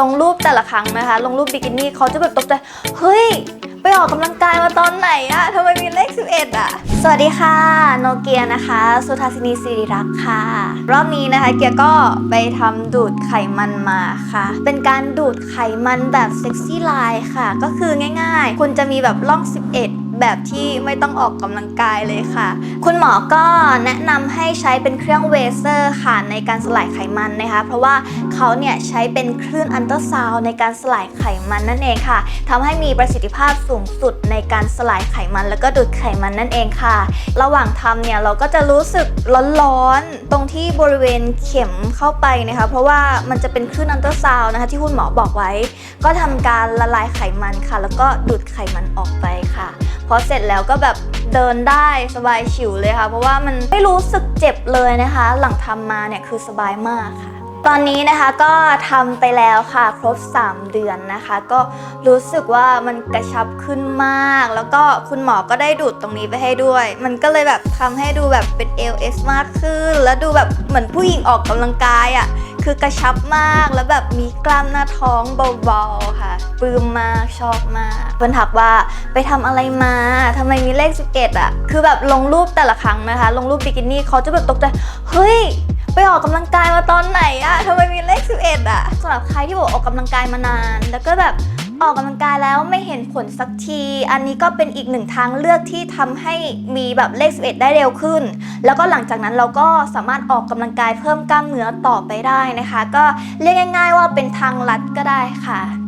ลงรูปแต่ละครั้งนะคะ ลงรูปบิกินี่เขาจะแบบตกใจ เฮ้ย ไปออกกำลังกายมาตอนไหนอะทำไมมีเลข 11อะสวัสดีค่ะ โนเกียนะคะ สุทาสินีสิริรักษ์ค่ะ รอบนี้นะคะ เกียก็ไปทำดูดไขมันมาค่ะ เป็นการดูดไขมันแบบเซ็กซี่ไลน์ค่ะ ก็คือง่ายๆ คุณจะมีแบบร่อง 11 แบบที่ไม่ต้องออกกำลังกายเลยค่ะ คุณหมอก็แนะนำให้ใช้เป็นเครื่องเวเซอร์ค่ะในการสลายไขมันนะคะ เพราะว่าเขาเนี่ยใช้เป็นคลื่นอันเตอร์ซาวน์ในการสลายไขมันนั่นเองค่ะทำให้มีประสิทธิภาพสูงสุดในการสลายไขมัน แล้วก็ดูดไขมันนั่นเองค่ะ ระหว่างทำเนี่ยเราก็จะรู้สึกร้อนๆตรงที่บริเวณเข็มเข้าไปนะคะ เพราะว่ามันจะเป็นคลื่นอันเตอร์ซาวน์นะคะที่คุณหมอบอกไว้ ก็ทำการละลายไขมันค่ะ แล้วก็ดูดไขมันออกไปค่ะ พอเสร็จแล้วก็แบบเดินได้สบายฉิวเลยค่ะ เพราะว่ามันไม่รู้สึกเจ็บเลยนะคะ หลังทำมาเนี่ยคือสบายมากค่ะ ตอนนี้นะคะก็ทำไปแล้วค่ะ ครบ 3 เดือนนะคะ ก็รู้สึกว่ามันกระชับขึ้นมาก แล้วก็คุณหมอก็ได้ดูดตรงนี้ไปให้ด้วย มันก็เลยแบบทำให้ดูแบบเป็น LS มากขึ้น แล้วดูแบบเหมือนผู้หญิงออกกำลังกายอะ่ะ คือกระชับมากแล้วแบบมีกล้ามหน้าท้องเบาๆค่ะปลื้มมากชอบมากเพื่อนถักว่าไปทำอะไรมาทำไมมีเลข 11อะคือแบบลงรูปแต่ละครั้งนะคะ ลงรูปบิกินี่เขาจะแบบตกใจเฮ้ยไปออกกำลังกายมาตอนไหนอะทำไมมีเลข 11อะสำหรับใครที่บอกออกกำลังกายมานาน แล้วก็แบบ ออกกำลังกายแล้วไม่เห็นผลสักที อันนี้ก็เป็นอีกหนึ่งทางเลือกที่ทำให้มีแบบเลข 11 ได้เร็วขึ้น แล้วก็หลังจากนั้นเราก็สามารถออกกำลังกายเพิ่มกล้ามเนื้อต่อไปได้นะคะ ก็เรียกง่าย ๆ ว่าเป็นทางลัดก็ได้ค่ะ